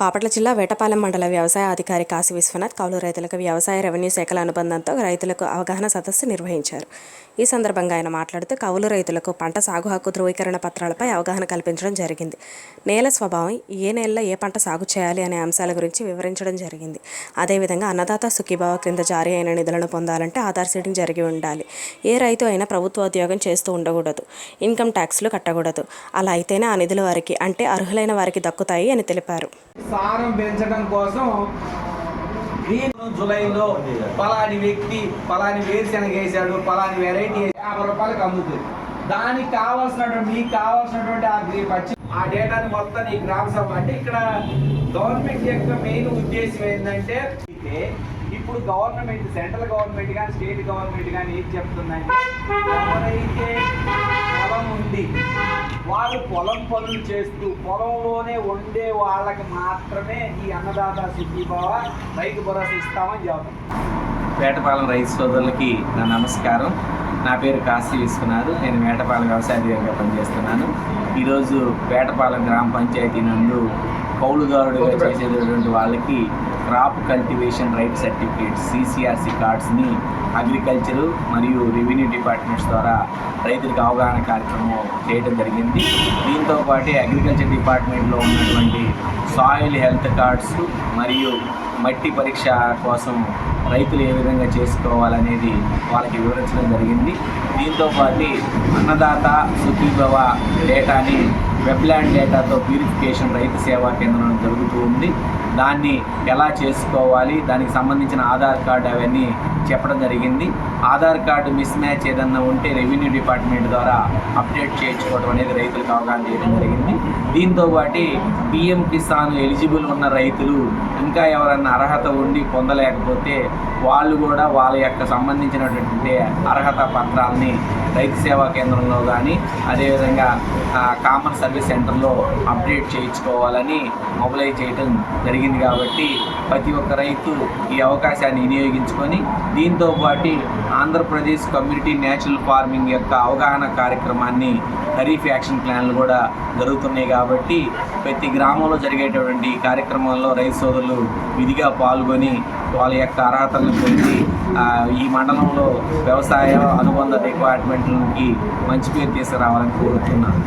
బాపట్ల జిల్లా వేటపాలెం మండల వ్యవసాయ అధికారి కాశీ విశ్వనాథ్ కౌలు రైతులకు వ్యవసాయ రెవెన్యూ శాఖల అనుబంధంతో రైతులకు అవగాహన సదస్సు నిర్వహించారు. ఈ సందర్భంగా ఆయన మాట్లాడుతూ కౌలు రైతులకు పంట సాగు హక్కు ధృవీకరణ పత్రాలపై అవగాహన కల్పించడం జరిగింది. నేల స్వభావం ఏ నేలలో ఏ పంట సాగు చేయాలి అనే అంశాల గురించి వివరించడం జరిగింది. అదేవిధంగా అన్నదాత సుఖీభావ క్రింద జారీ అయిన నిధులను పొందాలంటే ఆధార్ సీటింగ్ జరిగి ఉండాలి. ఏ రైతు అయినా ప్రభుత్వ ఉద్యోగం చేస్తూ ఉండకూడదు. ఇన్కమ్ ట్యాక్స్లు కట్టకూడదు. అలా అయితేనే ఆ నిధులు వారికి అంటే అర్హులైన వారికి దక్కుతాయి అని తెలిపారు. సారం పెంచడం కోసం జూలైలో పలాని వ్యక్తి పలాని వేరుశెనగ వేసాడు పలాని వెరైటీ యాభై రూపాయలకి అమ్ముతుంది దానికి కావాల్సినటువంటి మీకు కావాల్సినటువంటి ఆ గ్రీ పచ్చి ఆ డేటాని మొత్తం ఈ గ్రామ సభ అంటే ఇక్కడ గవర్నమెంట్ యొక్క మెయిన్ ఉద్దేశం ఏంటంటే అయితే ఇప్పుడు గవర్నమెంట్ సెంట్రల్ గవర్నమెంట్ కానీ స్టేట్ గవర్నమెంట్ కానీ ఏం చెప్తుందంటే ఎవరైతే వాళ్ళు పొలం పనులు చేస్తూ పొలంలోనే వండే వాళ్ళకి మాత్రమే ఈ అన్నదాత సుఖీభావ రైతు భరోసా ఇస్తామని చెబుతాం. వేటపాలెం రైతు సోదరులకి నా నమస్కారం. నా పేరు కాశీ విశ్వనాథ్. నేను వేటపాలెం వ్యవసాయ అధికారిగా పనిచేస్తున్నాను. ఈరోజు వేటపాలెం గ్రామ పంచాయతీ నందు కౌలుదారుడుగా చేసేటటువంటి వాళ్ళకి crop cultivation right certificate CCRC కార్డ్స్ని agriculture మరియు రెవెన్యూ డిపార్ట్మెంట్స్ ద్వారా రైతులకు అవగాహన కార్యక్రమం చేయడం జరిగింది. దీంతో పాటే అగ్రికల్చర్ డిపార్ట్మెంట్లో ఉన్నటువంటి సాయిల్ హెల్త్ కార్డ్స్ మరియు మట్టి పరీక్ష కోసం రైతులు ఏ విధంగా చేసుకోవాలనేది వాళ్ళకి వివరించడం జరిగింది. దీంతో పాటు అన్నదాత సుఖీభవ డేటాని వెబ్లాండ్ డేటాతో ప్యూరిఫికేషన్ రైతు సేవా కేంద్రం జరుగుతూ ఉంది. దాన్ని ఎలా చేసుకోవాలి? దానికి సంబంధించిన ఆధార్ కార్డు అవన్నీ చెప్పడం జరిగింది. ఆధార్ కార్డు మిస్ మ్యాచ్ ఏదన్నా ఉంటే రెవెన్యూ డిపార్ట్మెంట్ ద్వారా అప్డేట్ చేయించుకోవడం అనేది రైతులకు అవగాహన చేయడం జరిగింది. దీంతో పాటు పిఎం కిసాన్ ఎలిజిబుల్ ఉన్న రైతులు ఇంకా ఎవరన్నా అర్హత ఉండి పొందలేకపోతే వాళ్ళు కూడా వాళ్ళ యొక్క సంబంధించినటువంటి అర్హత పత్రాలని రైతు సేవా కేంద్రంలో కానీ అదేవిధంగా కామన్ సర్వీస్ సెంటర్లో అప్డేట్ చేయించుకోవాలని మొబిలైజ్ చేయడం జరిగింది కాబట్టి ప్రతి ఒక్క రైతు ఈ అవకాశాన్ని వినియోగించుకొని దీంతో పాటు ఆంధ్రప్రదేశ్ కమ్యూనిటీ న్యాచురల్ ఫార్మింగ్ యొక్క అవగాహన కార్యక్రమాన్ని ఖరీఫ్ యాక్షన్ ప్లాన్లు కూడా జరుగుతున్నాయి కాబట్టి ప్రతి గ్రామంలో జరిగేటటువంటి ఈ కార్యక్రమంలో రైతు సోదరులు విధిగా పాల్గొని వాళ్ళ యొక్క అర్హతలను పొంది ఈ మండలంలో వ్యవసాయ అనుబంధ డిపార్ట్మెంట్లకి మంచి పేరు తీసుకురావాలని కోరుతున్నాను.